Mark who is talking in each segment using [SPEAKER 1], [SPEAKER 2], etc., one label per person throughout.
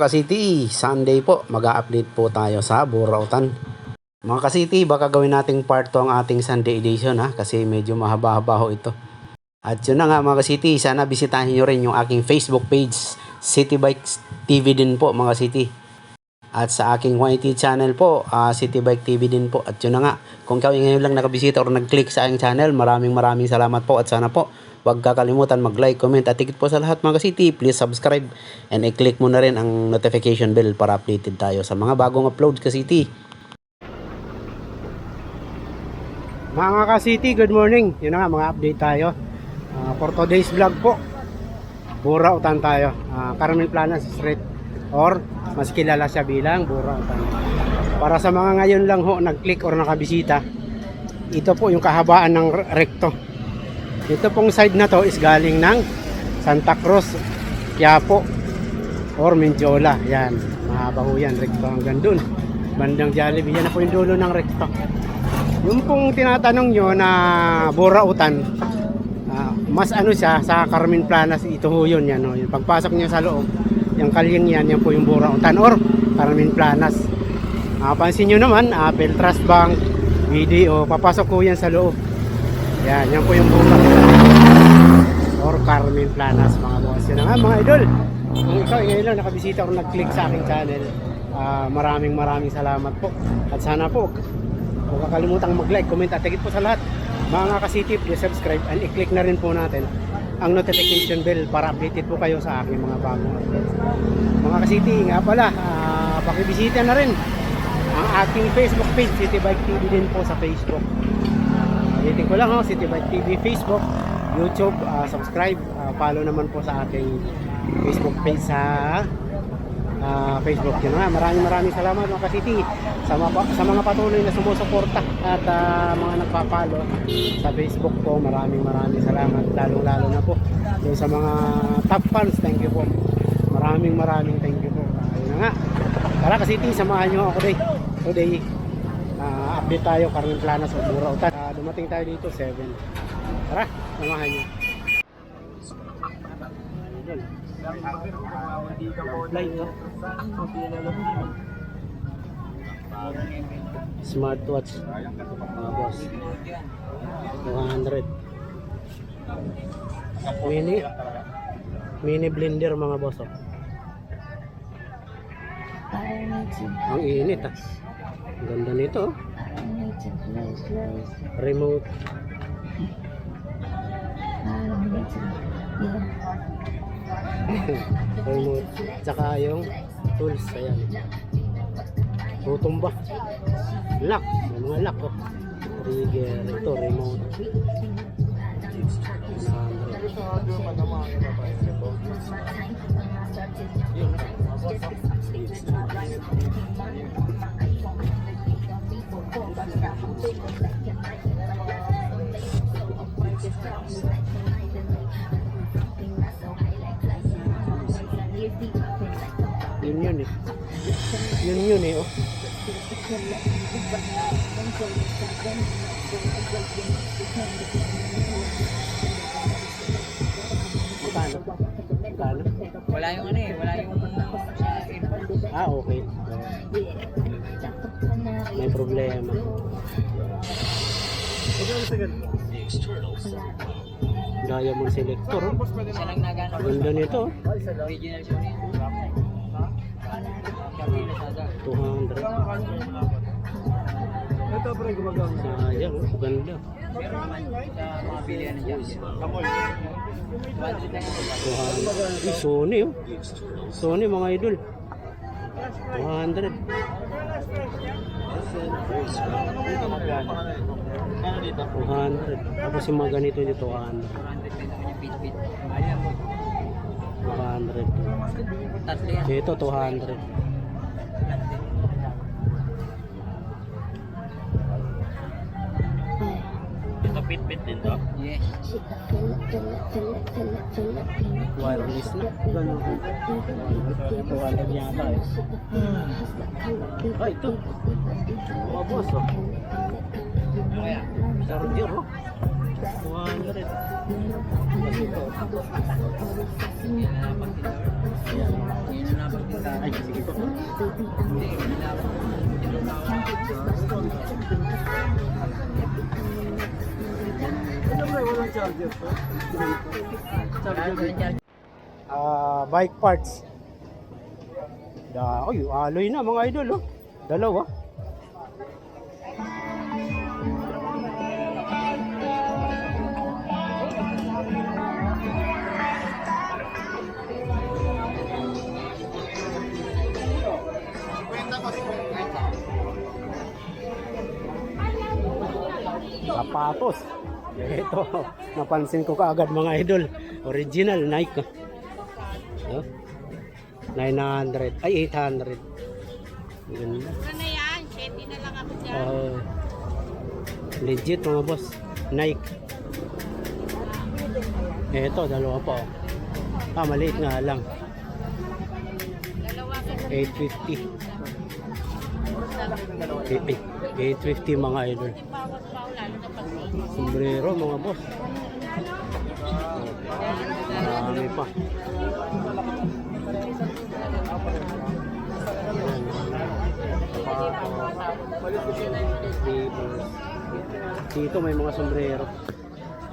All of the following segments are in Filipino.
[SPEAKER 1] mga ka-city. Sunday po, mag-update po tayo sa Burautan. Mga ka-city, baka gawin nating part 2 ang ating Sunday edition ha, kasi medyo mahaba-haba ho ito. At yun na nga mga ka-city, sana bisitahin nyo rin yung aking Facebook page, City Bikes TV din po mga city. At sa aking YT channel po, ah, City Bike TV din po. At yun na nga, kung ay ngayon lang nakabisita or nag-click sa aking channel, maraming maraming salamat po. At sana po, huwag kakalimutan mag-like, comment at tikit po sa lahat mga city. Please subscribe and i-click mo na rin ang notification bell para updated tayo sa mga bagong uploads ka city. Mga ka-city, good morning. Yun na nga, mga update tayo. Ah, for today's vlog po, Burautan tayo. Uh, Carmen Planas Street or mas kilala siya bilang Burautan. Para sa mga ngayon lang ho nag-click or nakabisita, ito po yung kahabaan ng re- rekto. Ito pong side na to is galing ng Santa Cruz, Quiapo, or Mindiola. Yan, mahaba ho yan, rekto hanggang dun. Bandang Jollibee, yan na po yung dulo ng rekto. Yung pong tinatanong nyo na Burautan, Ah, mas ano siya sa Carmen Planas ito ho yun yan oh. Yung pagpasok niya sa loob yung kalyeng yan yan po yung Burautan or Carmen Planas Ah, pansin nyo naman Apple Trust Bank video papasok ko yan sa loob yan yan po yung Burautan or Carmen Planas mga boss na nga mga idol kung ikaw ay ngayon lang nakabisita or nag-click sa aking channel ah, maraming maraming salamat po at sana po Huwag kakalimutang mag-like, comment at higit po sa lahat. Mga ka-city, please subscribe and i-click na rin po natin ang notification bell para updated po kayo sa aking mga bagong. Mga ka-city, nga pala, ah, pakibisita na rin ang aking Facebook page, City Bike TV din po sa Facebook. Ulitin ko lang ho, City Bike TV Facebook, YouTube, ah, subscribe, ah, follow naman po sa aking Facebook page sa ah, Facebook. Yun nga, maraming maraming salamat mga ka-city sa mga, sa mga patuloy na sumusuporta at ah, mga nagpapalo sa Facebook ko. Maraming maraming salamat lalong lalo na po yung sa mga top fans. Thank you po. Maraming maraming thank you po. Ah, yun nga. Tara ka-city, samahan nyo ako today. Today, ah, update tayo Carmen Planas o Burautan. Ah, dumating tayo dito 7. Samahan no? Smartwatch mga boss 200 mini mini blender mga boss oh. ang init ah ganda nito oh. remote remote tsaka yung tools ayan. Tutumba. Lock. May mga lock oh. Trigger. Ito remote. 100 yun yun eh oh Magkano? Magkano?
[SPEAKER 2] Wala yung ano eh, wala yung.
[SPEAKER 1] Ah, okay. May problema. Diamond selector. oh. Ganda nito. oh.
[SPEAKER 2] Original siya.
[SPEAKER 1] 200.
[SPEAKER 3] Ito pre, gumagawin.
[SPEAKER 1] Sayang, ganda. Ay, Sony oh. Sony mga idol. 200. Tuhan. Tapos yung mga ganito dito, 200.
[SPEAKER 2] 200.
[SPEAKER 1] Dito, 200.
[SPEAKER 3] Pit-pit din to.
[SPEAKER 2] Yes.
[SPEAKER 1] Wireless na. Ganun. 200 yata eh. Ah, ito. Mga boss oh.
[SPEAKER 2] Kaya,
[SPEAKER 1] Charger oh. 200. Ito. Ay, sige po.
[SPEAKER 3] Ano ba walang charger to? Charger.
[SPEAKER 1] Ah, bike parts. Da, oy, aloy na mga idol, oh. Dalawa. Sapatos. Ito, napansin ko kaagad mga idol. Original Nike. Oh. 900, ay 800. Ganda.
[SPEAKER 4] Ano yan? 7 na lang ako dyan.
[SPEAKER 1] Oh. legit mga boss. Nike. Ito, dalawa pa. oh. Ah, maliit nga lang.
[SPEAKER 4] Dalawa ka
[SPEAKER 1] 850. Eh, eh, 850 mga idol.
[SPEAKER 4] Bawat pa lalo na pag may
[SPEAKER 1] Sombrero mga boss. Marami pa. Dito may mga sombrero.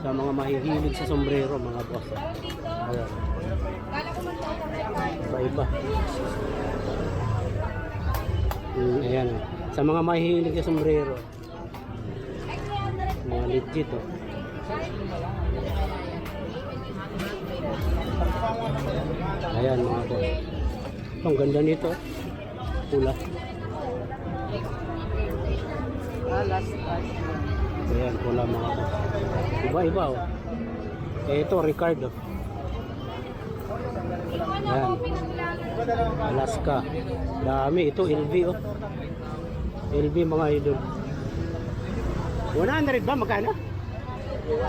[SPEAKER 1] Sa mga mahihilig sa sombrero mga boss. Ayan. Iba-iba. Ayan. Sa mga mahihilig sa sombrero. Legit oh. Ayan mga boss. Ang ganda nito. Pula. Ayan pula mga boss. Iba iba oh. Eh, ito Ricardo. Ayan. Alaska. Dami. Ito LV oh. LV mga idol. 100 ba? Magkano?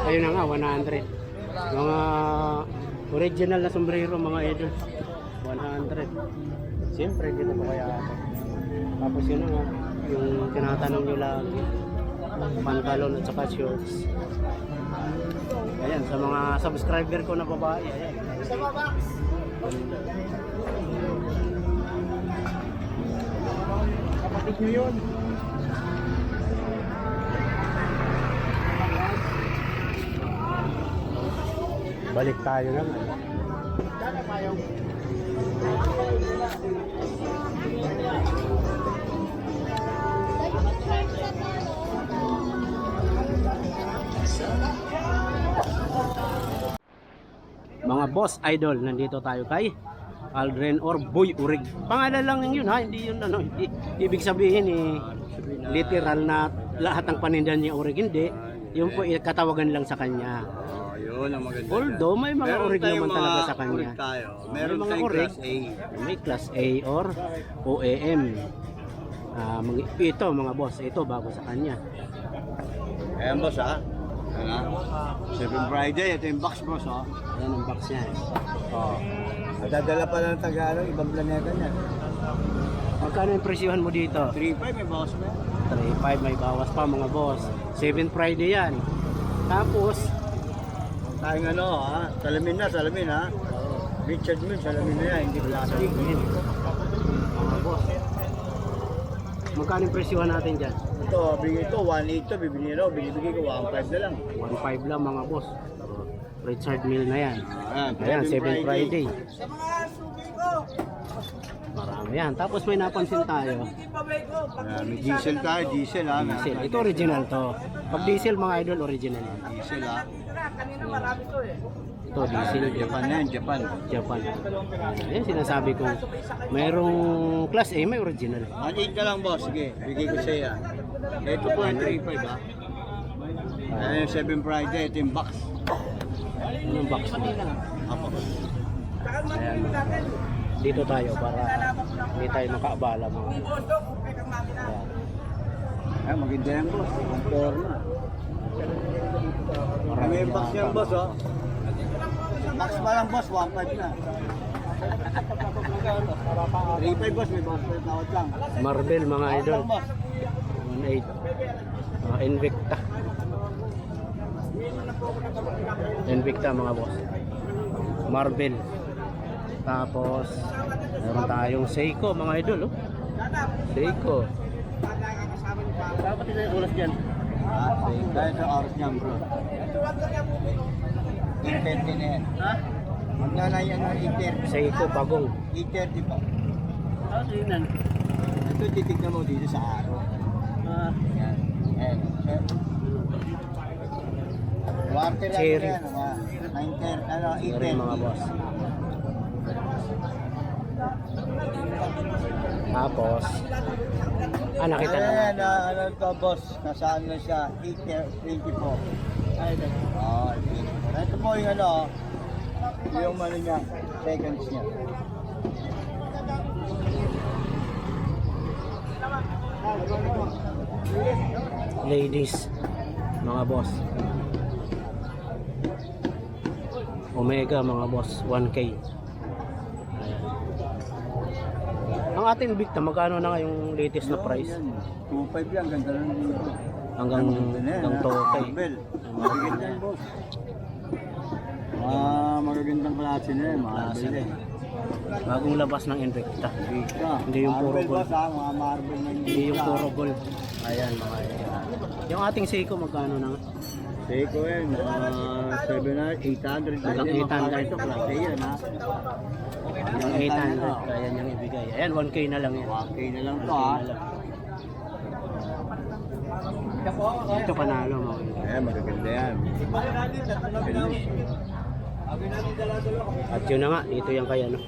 [SPEAKER 1] Ayun na nga, 100. Mga original na sombrero mga idol. 100. Siyempre, dito pa kaya ako. Tapos yun nga, yung tinatanong nyo lagi. Pantalon at saka shorts. Ayan, sa mga subscriber ko na babae. Ayan. Kapatid nyo yun. Balik tayo lang. ano. Mga boss idol, nandito tayo kay Aldren or Boy Urig. Pangalan lang yun ha, hindi yun ano, hindi, ibig sabihin eh, literal na lahat ng paninda niya Urig, hindi. Yun po, eh, katawagan lang sa kanya.
[SPEAKER 3] Oh, yun ang maganda.
[SPEAKER 1] Although may mga
[SPEAKER 3] Meron
[SPEAKER 1] orig naman talaga
[SPEAKER 3] mga
[SPEAKER 1] sa kanya.
[SPEAKER 3] orig tayo.
[SPEAKER 1] May
[SPEAKER 3] Meron
[SPEAKER 1] mga
[SPEAKER 3] tayong
[SPEAKER 1] orig.
[SPEAKER 3] class A.
[SPEAKER 1] May class A or OAM. Ah, mga- ito mga boss, ito bago sa kanya.
[SPEAKER 3] Ayan boss ha. Ayan ha. Seven Friday, ito yung box boss ha.
[SPEAKER 1] Ayan ang box niya.
[SPEAKER 3] Oh. Nadadala pa ng Tagalog, ibang planeta niya.
[SPEAKER 1] Magkano yung presyohan mo dito?
[SPEAKER 3] 3.5 may boss mo.
[SPEAKER 1] 3.5 may bawas pa mga boss. 7 Friday yan. Tapos,
[SPEAKER 3] Tayong ano ha. Salamin na, salamin ha. Richard Mille, salamin na yan, hindi plastic.
[SPEAKER 1] Mga. Magkano yung presyohan natin dyan?
[SPEAKER 3] Ito, bigay ito, 1.8 to, bibili raw, binibigay ko 1.5 na lang.
[SPEAKER 1] 1.5 lang mga boss. Richard Mill na yan.
[SPEAKER 3] Ayan,
[SPEAKER 1] Ayan, 7 Friday. Marami yan. Tapos may napansin tayo.
[SPEAKER 3] Ayan, may diesel tayo, diesel ha.
[SPEAKER 1] Diesel. Ito original to. Pag diesel mga idol, original yan.
[SPEAKER 3] Diesel ha.
[SPEAKER 1] Ito diesel.
[SPEAKER 3] Japan yan, Japan.
[SPEAKER 1] Japan. Ayan sinasabi ko. Mayroong class A, may original.
[SPEAKER 3] 1.8 na lang boss, sige, bigay ko sa iyo. Ito po yung 3.5 ha. Ayan yung 7 Friday, ito yung box.
[SPEAKER 1] Anong box mo?
[SPEAKER 3] Apo.
[SPEAKER 1] Ayan. Dito tayo para hindi tayo makaabala mga. Ayan.
[SPEAKER 3] Ayan, maganda yan boss. Ang.
[SPEAKER 1] Marami
[SPEAKER 3] May box yan boss oh. Box pa lang boss, 1.5 na. 3.5 boss, may boss pa lang.
[SPEAKER 1] Marvel mga idol.
[SPEAKER 3] Boss.
[SPEAKER 1] 1.8. Uh, Invicta. Invicta mga boss. Marvel. Tapos, meron tayong Seiko, mga idol, oh. Seiko. Dapat ito yung ulas dyan.
[SPEAKER 3] Ah, sige. Dahil sa oras niyan, bro. 8.30 na yan.
[SPEAKER 2] Ha?
[SPEAKER 3] Magnanayan ng 8.30.
[SPEAKER 1] Seiko, pagong.
[SPEAKER 3] 8.30 pa.
[SPEAKER 2] Ano tingnan?
[SPEAKER 3] Ito titignan mo dito sa araw.
[SPEAKER 2] Ah,
[SPEAKER 3] Yan. Yan. Yan. Warte lang
[SPEAKER 1] Cherry.
[SPEAKER 3] yan. Mga 9.30, ano,
[SPEAKER 1] Ito rin, mga
[SPEAKER 3] 8.30.
[SPEAKER 1] boss. Tapos, ah, nakita na.
[SPEAKER 3] Ayan, na, ano to, boss? Nasaan na siya? 8.24.
[SPEAKER 2] ay, ito.
[SPEAKER 3] Oh, ito po yung ano, yung ano niya, seconds niya.
[SPEAKER 1] Ladies, mga boss. Omega, mga boss. 1K. Ang ating Victa, magkano na nga yung latest na price?
[SPEAKER 3] Yan, 2.5 yan, ganda lang dito.
[SPEAKER 1] Hanggang,
[SPEAKER 3] yan,
[SPEAKER 1] hanggang
[SPEAKER 3] ha?
[SPEAKER 1] 2K.
[SPEAKER 3] Marvel. Magaganda yan, boss. Ah, magagandang klase na yan,
[SPEAKER 1] Klase na
[SPEAKER 3] eh.
[SPEAKER 1] yan. Bagong labas ng Invicta.
[SPEAKER 3] Victa.
[SPEAKER 1] Hindi yung puro gold.
[SPEAKER 3] boss, ha? Mga Marvel na
[SPEAKER 1] Hindi yung puro gold. Ayan, mga idol. Yung ating Seiko, magkano na nga?
[SPEAKER 3] Seiko yan, mga 700, 800.
[SPEAKER 1] Hanggang
[SPEAKER 3] Yan,
[SPEAKER 1] 800.
[SPEAKER 3] Ito, klase yan, ha?
[SPEAKER 1] Yung 800, kaya niyang ibigay. Ayan, 1K na lang yan.
[SPEAKER 3] 1K na lang to,
[SPEAKER 1] 1K
[SPEAKER 3] ha?
[SPEAKER 1] na lang. Ito panalo mo.
[SPEAKER 3] Ayan, magaganda yan.
[SPEAKER 1] At yun na nga, dito yung kaya no.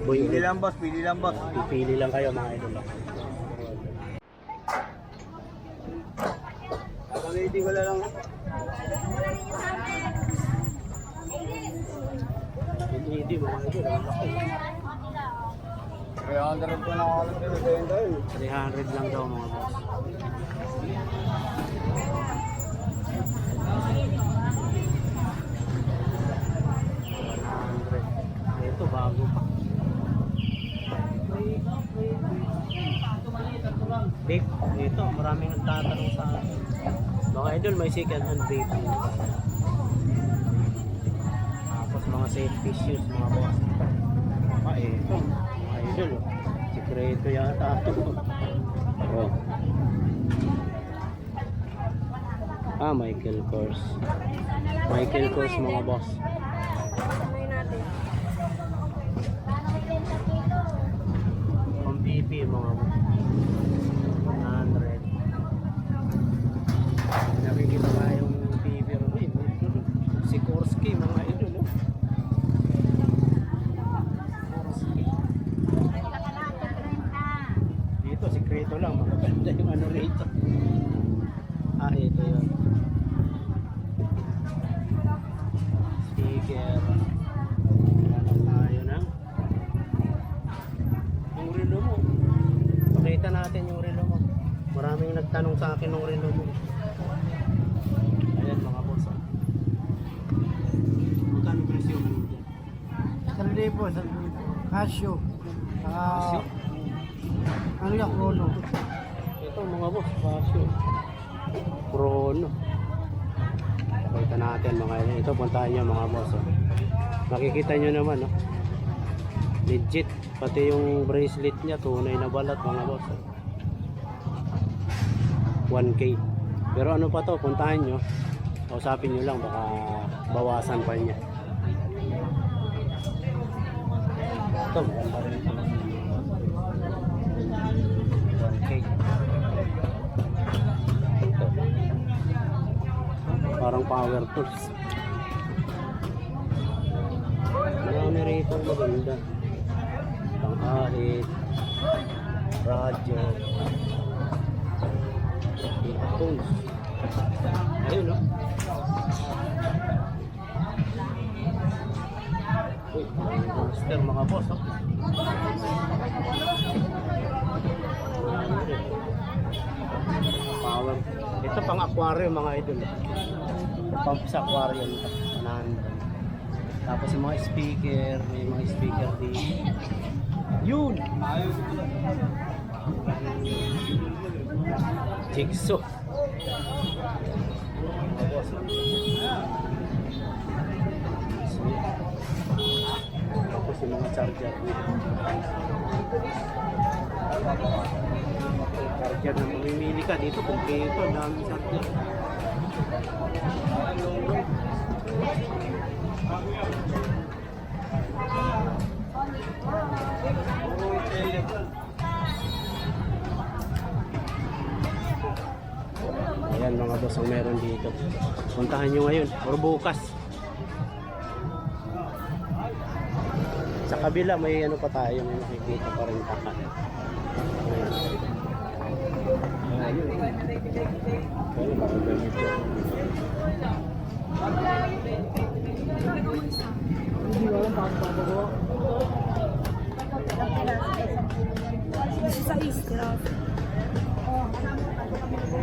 [SPEAKER 1] Boy,
[SPEAKER 3] Pili lang, boss. Pili lang, boss.
[SPEAKER 1] pipili lang kayo mga idol.
[SPEAKER 3] Kakalitin ko na lang.
[SPEAKER 1] Hindi mga idol. ang laki.
[SPEAKER 3] Kaya ang dalag ko na ako ng pinagayanda yun.
[SPEAKER 1] 300 lang daw mga boss. Ito bago pa. Vape, ito, maraming nagtatanong sa akin. Mga idol, may second hand vape. Mga safety shoes, mga boss. Ah, ito, mga idol. oh. Sikreto yata ito. Oh. Ah, Michael Kors. Michael Kors, mga boss. Pang PP, mga boss. 100. Nakikita ba yung PP rin? Uy, Si Korski, mga idol. Oh. Korski. Dito, sikreto lang. Magaganda yung ano rito. Ah, ito yun. Sticker. Hanap tayo ng yung relo mo. Pakita natin yung relo mo. Maraming nagtanong sa akin ng relo mo. Ayan mga boss. oh. Magkano presyo mo dyan?
[SPEAKER 2] Isang libo, libo. Casio. Ah, ano yung chrono?
[SPEAKER 1] Ito mga boss, Casio. Chrono. Pakita natin mga ito. Ito, puntahan nyo mga boss. Oh. Makikita nyo naman, oh. Legit. Pati yung bracelet niya, tunay na balat mga boss. oh. 1K. Pero ano pa to, puntahan nyo. Kausapin nyo lang, baka bawasan pa niya. Ito, maganda ito. 1K. Ito. Parang power tools. Marami rito maganda. Pang-ahit. Radyo. Tools. Ayun no? Uy, monster mga boss oh. Power. Ito pang aquarium mga idol. Pump sa aquarium. Nandun. Tapos yung mga speaker, may mga speaker din. Yun! Jigsaw. Mga charger. Charger na mamimili ka dito, kompleto, ang daming charger. Ayan mga boss ang meron dito. Puntahan nyo ngayon or bukas. Sa kabila may ano pa tayo, may makikita pa rin. Ayun, mga ganito.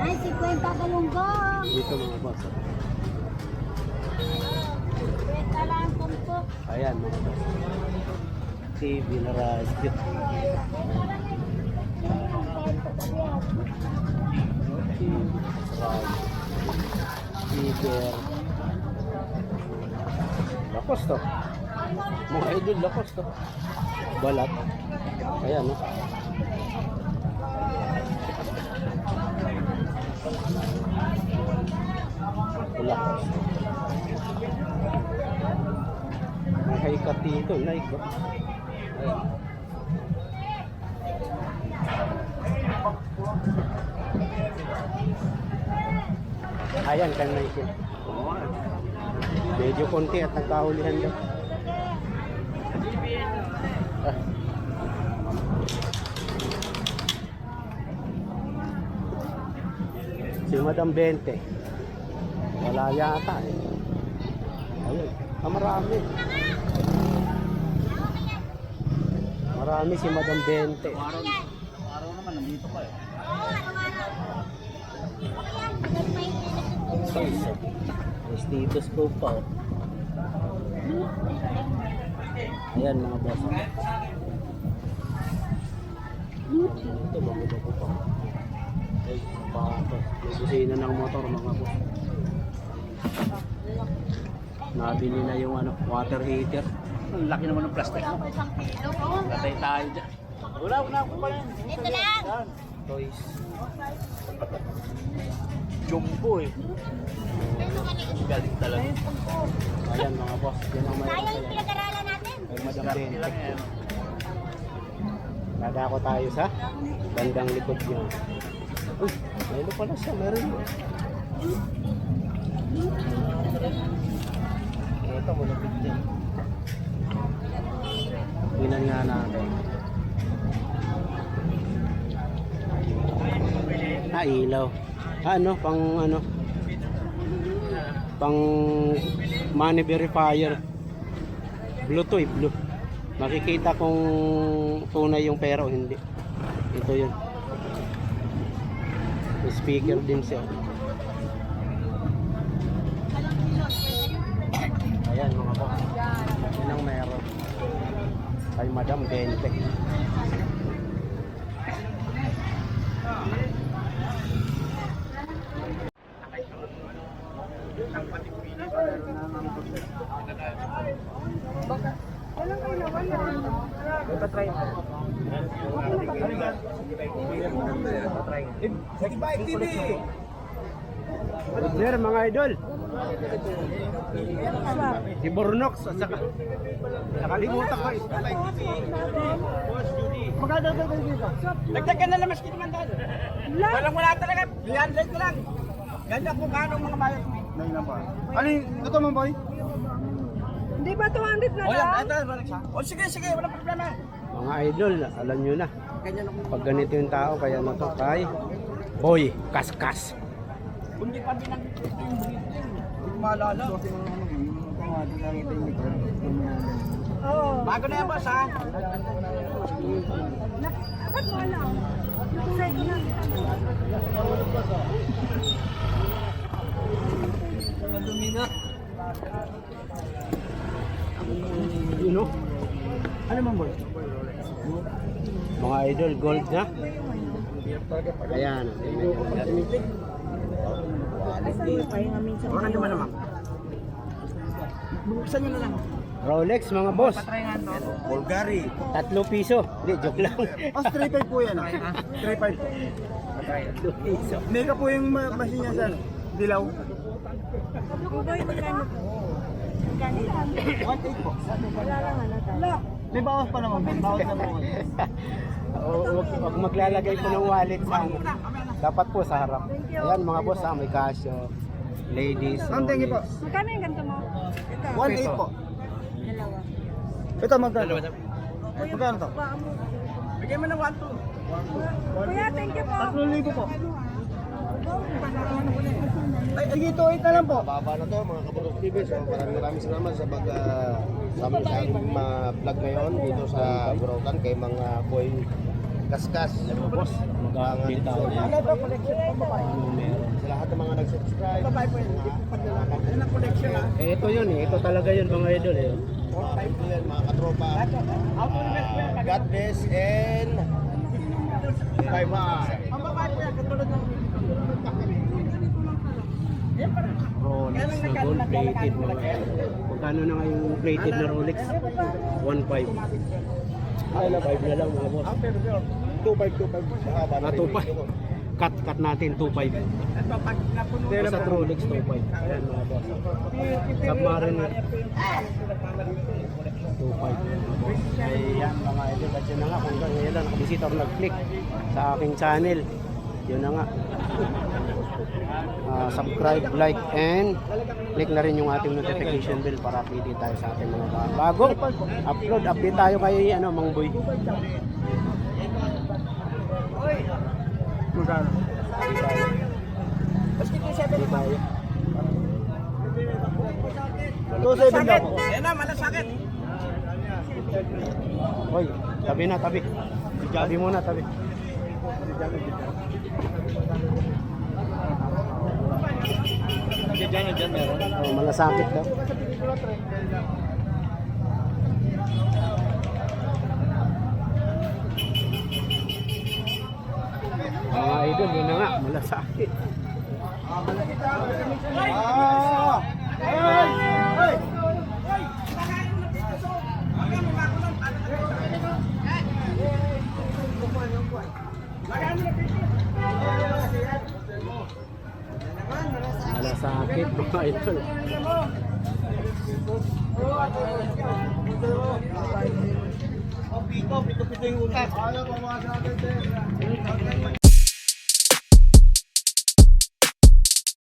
[SPEAKER 2] Ay, 50 kalunggong.
[SPEAKER 1] Dito mga boss. Ayan mga boss. Na radyo. TV, radyo. Speaker. Lakos to. Mga idol, lakos to. Balat. Ayan, no? Lakos. Nakaikat dito, like ba? Ayan. Kan na ito. Medyo konti at nagkahulihan daw. Ah. Si Madam 20. Wala yata eh. Ayun. Ah, marami. Marami si Madam 20.
[SPEAKER 3] Araw, araw naman, nandito pa eh.
[SPEAKER 1] Isa isa. May stethoscope pa oh. Ayan mga boss. Ito bago-bago pa. Ay, pato. May busina ng motor mga boss. Nabili na yung ano, water heater.
[SPEAKER 3] Ang laki naman ng plastic mo. Patay tayo dyan. Wala, wala ko pa yan.
[SPEAKER 2] Ito lang.
[SPEAKER 1] Toys.
[SPEAKER 3] Jumbo eh. Galing talaga.
[SPEAKER 1] Ayan mga boss. Yan ang may
[SPEAKER 2] Sayang yung pinag-aralan natin.
[SPEAKER 1] Ay, Madam
[SPEAKER 3] Diskarte
[SPEAKER 1] 20.
[SPEAKER 3] lang yan.
[SPEAKER 1] Dadako tayo sa bandang likod niya. Uy, meron pala siya, meron mo. Ito, malapit din. Tingnan nga natin. Ah, ilaw. Ano, pang ano? Pang money verifier. Bluetooth, blue. Makikita kung tunay yung pera o hindi. Ito yun. May speaker din siya. 20. Sir, mga idol. Si Bornox at saka nakalimutan ko. Magkano daw kayo dito?
[SPEAKER 3] Nagdagan na naman kita mandado. Walang wala talaga. 300 ko lang. Ganyan kung kano ang mga bayad mo.
[SPEAKER 1] Ano yung ito mo boy?
[SPEAKER 5] Hindi ba 200 na
[SPEAKER 3] O yan,
[SPEAKER 5] lang?
[SPEAKER 3] ito, balik siya. O sige, sige, walang problema.
[SPEAKER 1] Mga idol, alam nyo na. Pag ganito yung tao, kaya na to kay Boy Kaskas.
[SPEAKER 3] Kung di pa ito yung breed din. Hindi ko maalala.
[SPEAKER 5] Oo.
[SPEAKER 3] Bago na yan, boss, ha?
[SPEAKER 5] Ba't mo alam? Side na.
[SPEAKER 3] Madumi na.
[SPEAKER 1] You know?
[SPEAKER 3] Ano man, boy?
[SPEAKER 1] Mga idol, gold na. Ayan. tingnan nyo yan.
[SPEAKER 5] Ay, pahinga minsan.
[SPEAKER 3] Baka naman naman. Buksan nyo na lang.
[SPEAKER 1] Rolex mga boss.
[SPEAKER 3] Patry nga to.
[SPEAKER 6] Bulgari.
[SPEAKER 1] Tatlo piso. Hindi, joke lang.
[SPEAKER 3] Oh, 3.5 po yan. 3.5 po.
[SPEAKER 1] Tatlo piso.
[SPEAKER 3] Mega po yung ma- machine niya sir. Dilaw.
[SPEAKER 5] Kuboy, magkano po? Magkano lang?
[SPEAKER 3] 1.8 po.
[SPEAKER 5] Wala lang ano Wala.
[SPEAKER 3] May bawas pa naman. Bawas na po.
[SPEAKER 1] O, Huwag huwag maglalagay po ng wallet sa ano. Dapat po sa harap. Ayan mga boss ha, may casio. Ladies.
[SPEAKER 3] Ma'am, thank you po.
[SPEAKER 1] Rolex.
[SPEAKER 5] Magkano yung ganito mo? Ito.
[SPEAKER 3] 1.8 po.
[SPEAKER 5] Dalawa.
[SPEAKER 3] Ito magkano? Magkano to? Bigyan mo ng 1.2.
[SPEAKER 5] Kuya, thank you po.
[SPEAKER 3] 3,000 po. Ay, sige, 2.8 na lang po.
[SPEAKER 7] Baba na to mga Kabutok TV. So maraming maraming salamat sa pag uh, sa aking mga vlog ngayon dito sa Burautan kay mga Koy Kaskas. Mga boss, mag-update tayo
[SPEAKER 3] Ano to, collection po ba?
[SPEAKER 7] Sa lahat ng mga nag-subscribe.
[SPEAKER 3] Babae po yun. Yan ang collection ha.
[SPEAKER 1] Eh, ito yun eh. Ito talaga yun mga idol eh.
[SPEAKER 7] Mga kaibigan, mga katropa. Uh, God bless and bye-bye.
[SPEAKER 3] Ang babae po yan, katulad ng...
[SPEAKER 1] Rolex na gold plated mga. Magkano na nga yung plated na Rolex? 1.5. Ay, na 5 na lang mga boss.
[SPEAKER 7] 2.5, 2.5. Sa haba
[SPEAKER 1] Ah, 2.5. Cut, cut natin 2.5.
[SPEAKER 3] Ito, pag napuno
[SPEAKER 1] Basta Rolex 2.5. Ayan mga boss. Submariner 2.5. Ayan mga idol. At yun na nga. Kung ngayon lang nakabisita nag-click sa aking channel. Yun na nga. Ah, subscribe, like, and click na rin yung ating notification bell para update tayo sa ating mga ba- bagong upload. Update tayo kay ano, Mang Boy.
[SPEAKER 3] Magkano? Basta 2.7
[SPEAKER 1] tayo.
[SPEAKER 3] 2.7 lang po. Ayan na, malasakit.
[SPEAKER 1] Hoy, tabi na, tabi. Tabi muna, tabi.
[SPEAKER 6] Diyan, diyan meron.
[SPEAKER 1] Oh, malasakit daw. Mga idol, yun na nga, malasakit.
[SPEAKER 3] Ah! Hey! Hey!
[SPEAKER 1] Malasakit, mga idol.
[SPEAKER 3] Pito, pito, pito yung ulo. Ayaw, mawasan natin.